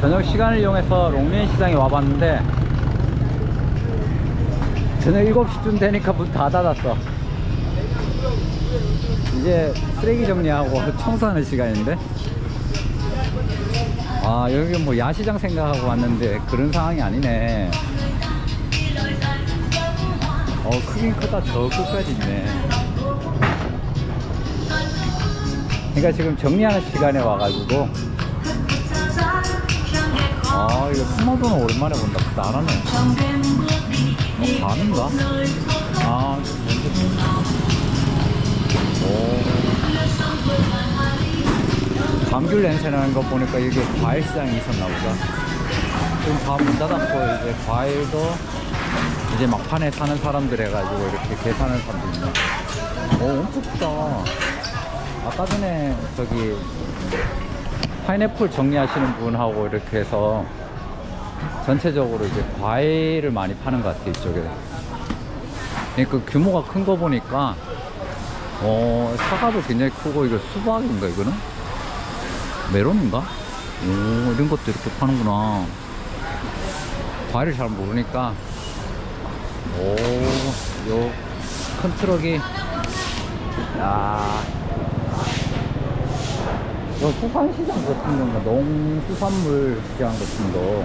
저녁 시간을 이용해서 롱면 시장에 와봤는데 저녁 7시쯤 되니까 문 다 닫았어. 이제 쓰레기 정리하고 청소하는 시간인데? 아 여기 뭐 야시장 생각하고 왔는데 그런 상황이 아니네. 어 크긴 크다. 저 끝까지 있네. 그러니까 지금 정리하는 시간에 와가지고 아 이거 스마도는 오랜만에 본다. 나라네. 어 밤인가? 아 오. 감귤 냄새 나는 거 보니까 이게 과일 시장이 있었나 보다. 지금 다문 닫았고 이제 과일도 이제 막판에 사는 사람들 해가지고 이렇게 계산하는 사람도 있네. 오 엄청 크다. 아까 전에 저기 파인애플 정리하시는 분하고 이렇게 해서 전체적으로 이제 과일을 많이 파는 것 같아요 이쪽에. 그러니까 규모가 큰 거 보니까 어 사과도 굉장히 크고 이거 수박인가 이거는? 메론인가? 오 이런 것도 이렇게 파는구나. 과일을 잘 모르니까. 오요 큰 트럭이. 야 저 수산시장 같은 건가 농수산물 시장 같은 거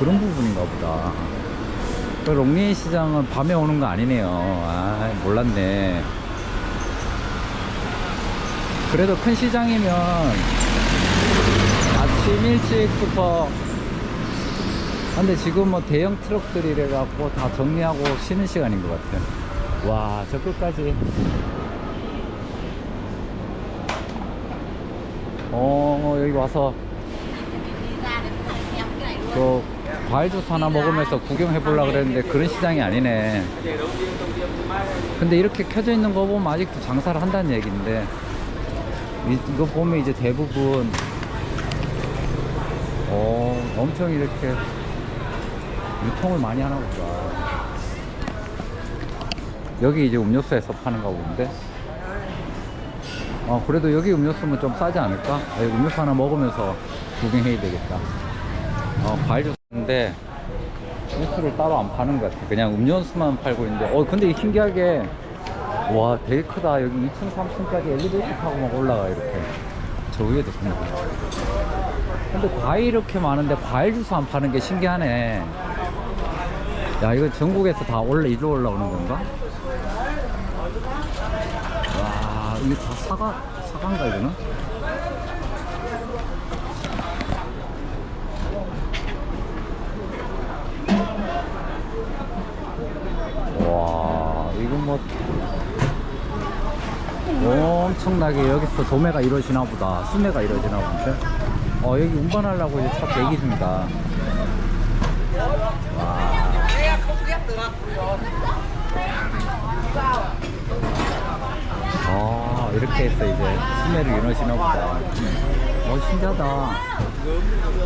그런 부분인가 보다. 그 롱리 시장은 밤에 오는 거 아니네요. 아 몰랐네. 그래도 큰 시장이면 아침 일찍부터 근데 지금 뭐 대형 트럭들이 이래갖고 다 정리하고 쉬는 시간인 것 같아요. 와 저 끝까지 어 여기 와서 그 과일 주스 하나 먹으면서 구경해 보려고 그랬는데 그런 시장이 아니네. 근데 이렇게 켜져 있는 거 보면 아직도 장사를 한다는 얘기인데 이- 이거 보면 이제 대부분 어 엄청 이렇게 유통을 많이 하나 보다. 여기 이제 음료수에서 파는가 본데 어 그래도 여기 음료수면 좀 싸지 않을까? 아, 음료수 하나 먹으면서 구경해야 되겠다. 어 과일 주스인데 주스를 따로 안 파는 것 같아. 그냥 음료수만 팔고 있는데. 어 근데 신기하게 와 되게 크다. 여기 2층 3층까지 엘리베이터 타고 막 올라가 이렇게. 저 위에도 있네 근데 과일 이렇게 많은데 과일 주스 안 파는 게 신기하네. 야 이거 전국에서 다 올라 이리로 올라오는 건가? 와 이게 다 사과 사과인가 이거는? 와 이건 뭐 엄청나게 여기서 도매가 이루어지나 보다. 수매가 이루어지나 본데. 어 여기 운반하려고 이제 차 대기 중이다. 와. 아, 이렇게 해서 이제 수매를 이루어지나 보다. 어, 신기하다.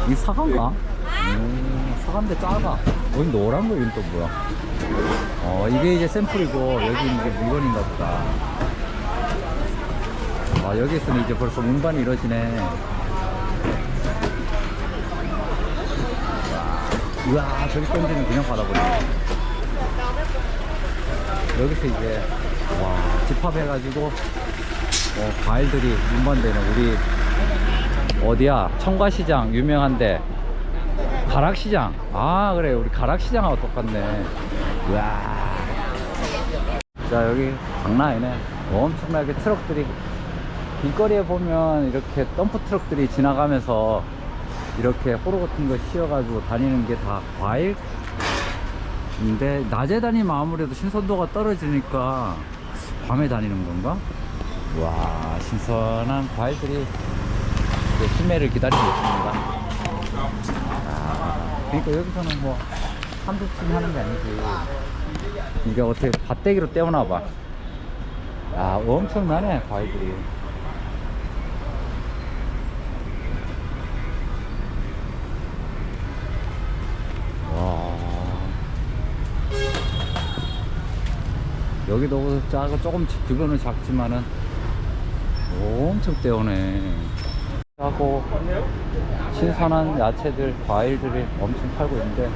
이 사과인가? 음, 사과인데 작아. 어, 이 노란 거, 이건 또 뭐야? 어, 이게 이제 샘플이고, 여기 이제 물건인가 보다. 아, 여기서는 이제 벌써 운반이 이루어지네. 우와, 저기 던지는 그냥 받아버리네. 여기서 이제 와 집합해가지고 어, 과일들이 운반되는 우리 어디야? 청과시장 유명한데. 가락시장. 아 그래. 우리 가락시장하고 똑같네. 이야. 자 여기 장난 아니네. 엄청나게 트럭들이. 길거리에 보면 이렇게 덤프 트럭들이 지나가면서 이렇게 호로 같은 거 씌워가지고 다니는 게 다 과일? 근데 낮에 다니면 아무래도 신선도가 떨어지니까 밤에 다니는 건가? 와 신선한 과일들이 수매를 기다리고 있습니다. 아, 그러니까 여기서는 뭐 한두 팀 하는 게 아니지. 이게 어떻게 밭대기로 떼어나 봐. 야, 엄청나네 과일들이. 와. 여기도 작아 조금 규모는 작지만은 엄청 떼오네 하고 신선한 야채들, 과일들이 엄청 팔고 있는데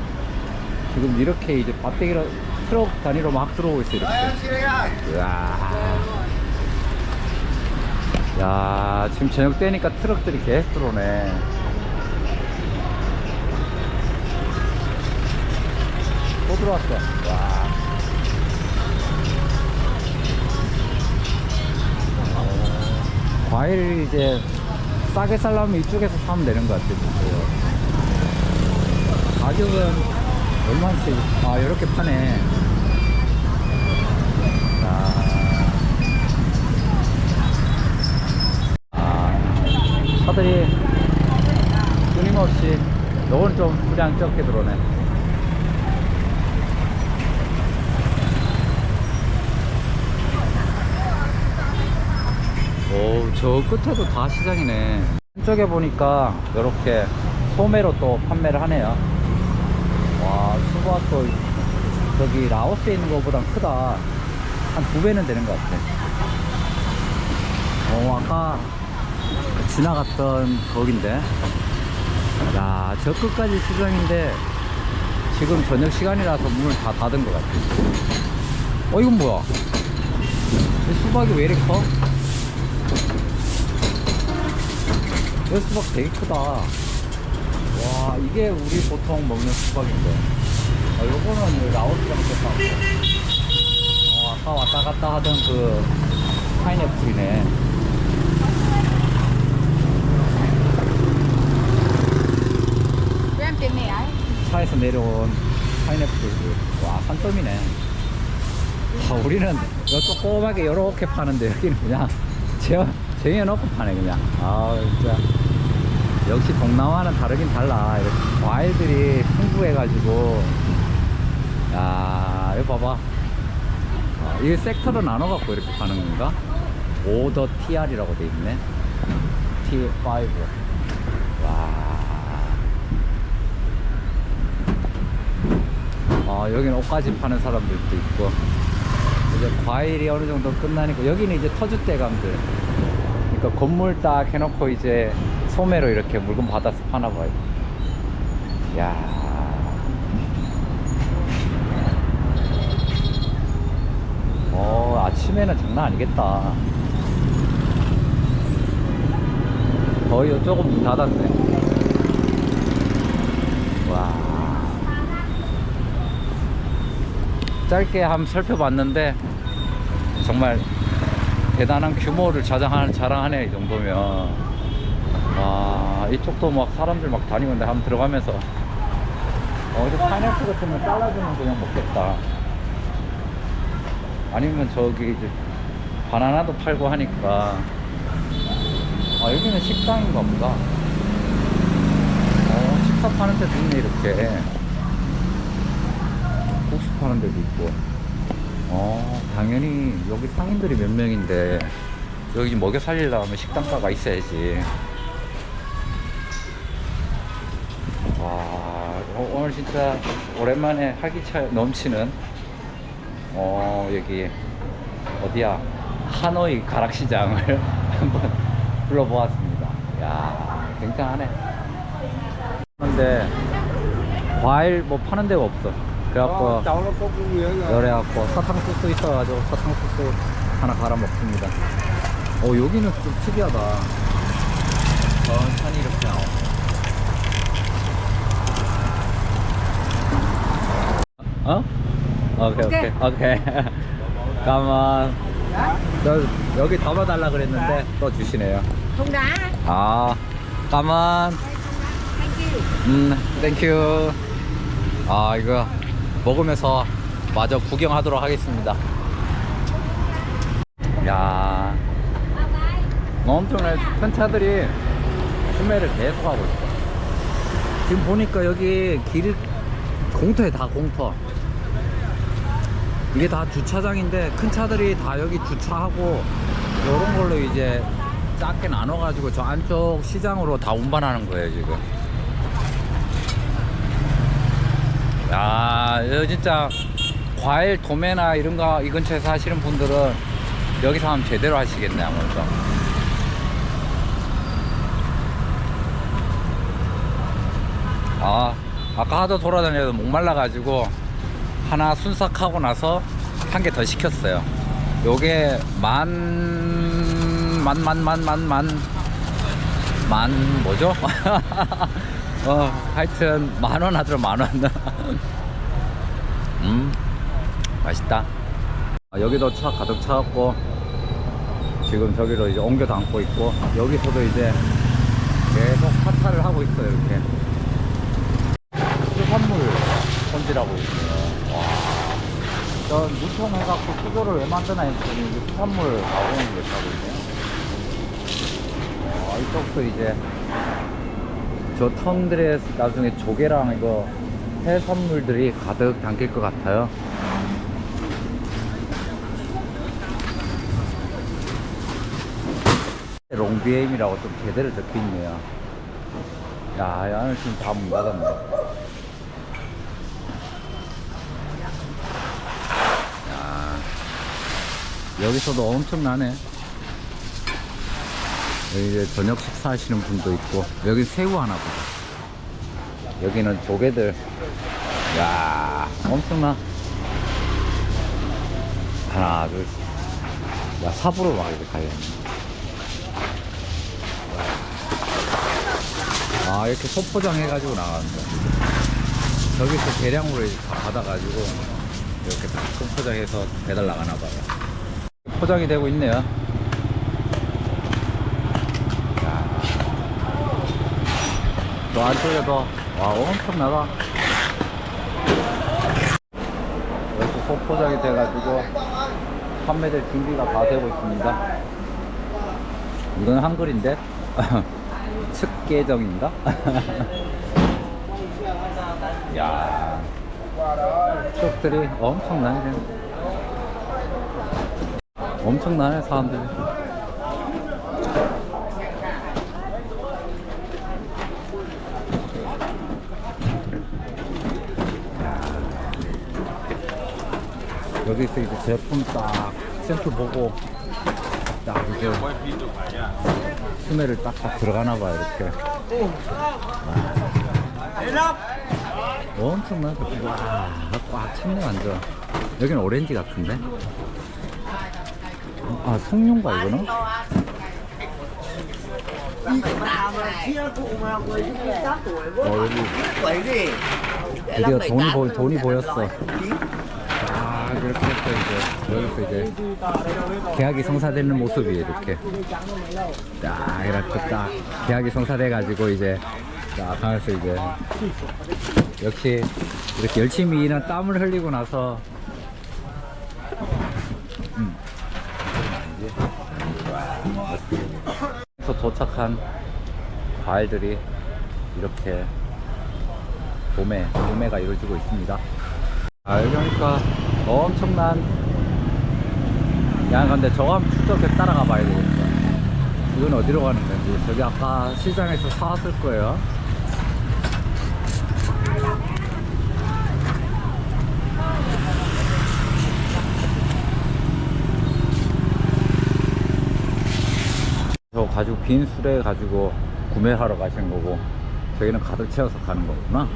지금 이렇게 이제 밭대기로 트럭 단위로 막 들어오고 있어요 이렇게. 야 지금 저녁 때니까 트럭들이 계속 들어오네. 또 들어왔어. 와. 과일 이제 싸게 살려면 이쪽에서 사면 되는 것 같아요. 가격은 얼마인지 아 이렇게 파네. 아, 아 차들이 끊임없이 요건 좀 수량 적게 들어오네. 오, 저 끝에도 다 시장이네. 한쪽에 보니까 이렇게 소매로 또 판매를 하네요. 와, 수박 도 저기 라오스에 있는 것보다 크다. 한 두 배는 되는 것 같아. 어, 아까 지나갔던 거긴데. 야, 저 끝까지 시장인데 지금 저녁 시간이라서 문을 다 닫은 것 같아. 어, 이건 뭐야? 이 수박이 왜 이렇게 커? 이 수박 되게 크다. 와, 이게 우리 보통 먹는 수박인데. 아, 요거는 라오스랑 비슷하고. 어, 아까 왔다 갔다 하던 그 파인애플이네. 차에서 내려온 파인애플. 와, 산더미네. 아, 우리는 요 조그맣게 요렇게 파는데 여기는 그냥 재, 쟁여놓고 파네, 그냥. 아, 진짜. 역시 동남아는 다르긴 달라. 이렇게 과일들이 풍부해가지고. 야, 이거 봐봐. 아, 이게 섹터로 나눠갖고 이렇게 파는 건가? 오더 TR이라고 돼 있네. T5. 와. 아, 여기는 옷까지 파는 사람들도 있고. 이제 과일이 어느 정도 끝나니까 여기는 이제 터줏대감들. 그러니까 건물 딱 해놓고 이제 소매로 이렇게 물건 받아서 파나 봐요. 야. 어, 아침에는 장난 아니겠다. 거의 조금 문 닫았네. 와. 짧게 한번 살펴봤는데 정말 대단한 규모를 자랑하는 자랑하네 이 정도면. 와 이쪽도 막 사람들 막 다니는데 한번 들어가면서. 어 이거 파인애플 같으면 잘라주면 그냥 먹겠다. 아니면 저기 이제 바나나도 팔고 하니까. 아 여기는 식당인가 보다. 어 식사 파는 데도 있네 이렇게. 국수 파는 데도 있고. 어, 당연히 여기 상인들이 몇 명인데 여기 좀 먹여 살리려면 식당가가 있어야지. 와, 어, 오늘 진짜 오랜만에 활기차 넘치는 어, 여기 어디야? 하노이 가락시장을 한번 불러보았습니다. 야, 굉장하네. 근데 과일 뭐 파는 데가 없어. 그래갖고 rồi 열해갖고 사탕수수 있어가지고 사탕수수 하나 갈아 먹습니다. 어 여기는 좀 특이하다. 천천히 이렇게 나와. 어? 오케이 오케이 오케이. 가만. 저 여기 담아달라 그랬는데 또 주시네요. 아, you 음, 땡큐. 아, 이거 먹으면서 마저 구경하도록 하겠습니다. 야, 엄청나게 큰 차들이 구매를 계속 하고 있어. 지금 보니까 여기 길 공터에 다 공터. 이게 다 주차장인데 큰 차들이 다 여기 주차하고 이런 걸로 이제 작게 나눠가지고 저 안쪽 시장으로 다 운반하는 거예요 지금. 야, 이거 진짜 과일 도매나 이런 거 이 근처에서 하시는 분들은 여기서 하면 제대로 하시겠네 아무래도 아 아까 하도 돌아다녀도 목말라 가지고 하나 순삭하고 나서 한 개 더 시켰어요 요게 만 만 만 만 만만 만, 만, 만, 만 뭐죠? 어 하여튼 만 원 하더라 만원. 음 맛있다. 아, 여기도 차 가득 차갖고 지금 저기로 이제 옮겨 담고 있고 여기서도 이제 계속 파차를 하고 있어요 이렇게. 수산물 손질하고 있어요. 와. 전 무통 해갖고 수조를 왜 만드나 했더니 수산물 나오는 게 있다고 있네요. 어, 이쪽도 이제 저 턴들에 나중에 조개랑 이거 해산물들이 가득 담길 것 같아요 롱비엠이라고 좀 제대로 적혀 있네요. 야, 야는 지금 다 문 닫았네. 야, 여기서도 엄청나네. 이제 저녁 식사하시는 분도 있고, 여기 새우 하나 보자. 여기는 조개들. 야, 엄청나. 하나, 둘. 야, 삽으로 막 이렇게 가야겠네. 아 이렇게 소포장 해가지고 나가는 거야 저기서 대량으로 이제 다 받아가지고 이렇게 다 소포장해서 배달 나가나 봐요 포장이 되고 있네요 저 안쪽에도 와 엄청나다 여기서 소포장이 돼가지고 판매될 준비가 다 되고 있습니다. 이건 한글인데? 측계정인가? 야 쪽들이 엄청나네. 엄청나네 사람들이 여기서 이제 제품 딱 샘플 보고 딱 이제 수매를 딱딱 들어가나 봐요 이렇게. 와. 엄청나다 와꽉 찼네 완전. 여기는 오렌지 같은데? 아 송룡가 이거는? 어 여기. 드디어 돈이, 보, 돈이 보였어. 아 이렇게 해서 이제 여기서 이제 계약이 성사되는 모습이 이렇게 딱 이렇게 딱 계약이 성사돼 가지고 이제 딱 하면서 이제 역시 이렇게 열심히 일한 땀을 흘리고 나서 음. 도착한 과일들이 이렇게 도매, 도매가 이루어지고 있습니다. 아, 여기 오니까 엄청난 야 근데 저거 한번 추적해 따라가 봐야 되겠다. 이건 어디로 가는 건지. 저기 아까 시장에서 사왔을 거예요. 저 가지고 빈 술에 가지고 구매하러 가신 거고 저기는 가득 채워서 가는 거구나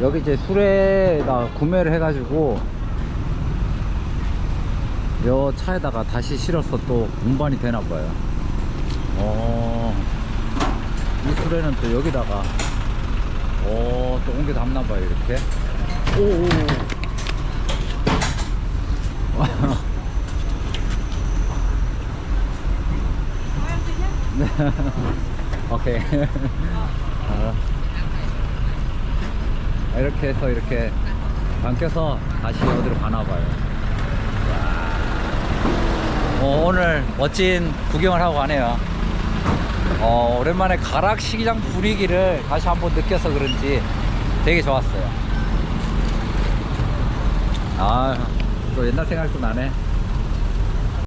여기 이제 술에다 구매를 해가지고 여 차에다가 다시 실어서 또 운반이 되나 봐요. 어, 이 술에는 또 여기다가 어, 또 옮겨 담나 봐요 이렇게. 오. 오. 오케이. 어. 이렇게 해서 이렇게 담겨서 다시 어디로 가나 봐요. 어, 오늘 멋진 구경을 하고 가네요. 어, 오랜만에 가락시장 분위기를 다시 한번 느껴서 그런지 되게 좋았어요. 아, 또 옛날 생각도 나네.